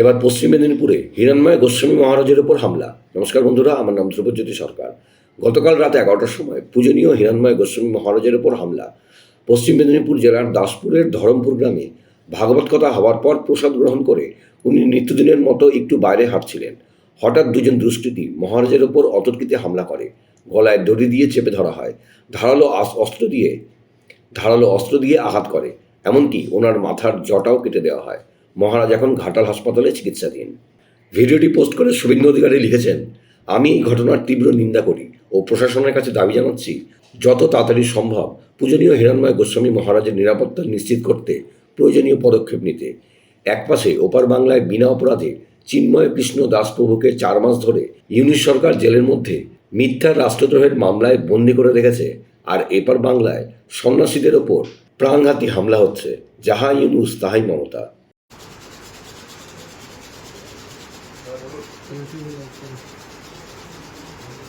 এবার পশ্চিম মেদিনীপুরে হিরণময় গোস্বামী মহারাজের ওপর হামলা। নমস্কার বন্ধুরা আমার নাম ধ্রুবজ্যোতি সরকার। গতকাল রাত এগারোটার সময় পূজনীয় হিরণময় গোস্বামী মহারাজের ওপর হামলা। পশ্চিম মেদিনীপুর জেলার দাসপুরের ধরমপুর গ্রামে ভাগবত কথা হওয়ার পর প্রসাদ গ্রহণ করে উনি নিত্যদিনের মতো একটু বাইরে হাঁটছিলেন। হঠাৎ দুজন দুষ্কৃতী মহারাজের ওপর অতর্কিতে হামলা করে। গলায় দড়ি দিয়ে চেপে ধরা হয়। ধারালো অস্ত্র দিয়ে ধারালো অস্ত্র দিয়ে আঘাত করে। এমনকি ওনার মাথার জটাও কেটে দেওয়া হয়। মহারাজ এখন ঘাটাল হাসপাতালে চিকিৎসাধীন। ভিডিওটি পোস্ট করে শুভেন্দু অধিকারী লিখেছেন, আমি এই ঘটনার তীব্র নিন্দা করি। ও প্রশাসনের কাছে দাবি জানাচ্ছি, যত তাড়াতাড়ি সম্ভব পূজনীয় হিরণময় গোস্বামী মহারাজের নিরাপত্তা নিশ্চিত করতে প্রয়োজনীয় পদক্ষেপ নিতে। একপাশে ওপার বাংলায় বিনা অপরাধে চিন্ময় কৃষ্ণ দাস প্রভুকে চার মাস ধরে ইউনিশ সরকার জেলের মধ্যে মিথ্যা রাষ্ট্রদ্রোহের মামলায় বন্দি করে রেখেছে আর এপার বাংলায় সন্ন্যাসীদের ওপর প্রাণঘাতী হামলা হচ্ছে। যাহা ইউনুস, তাহাই মমতা।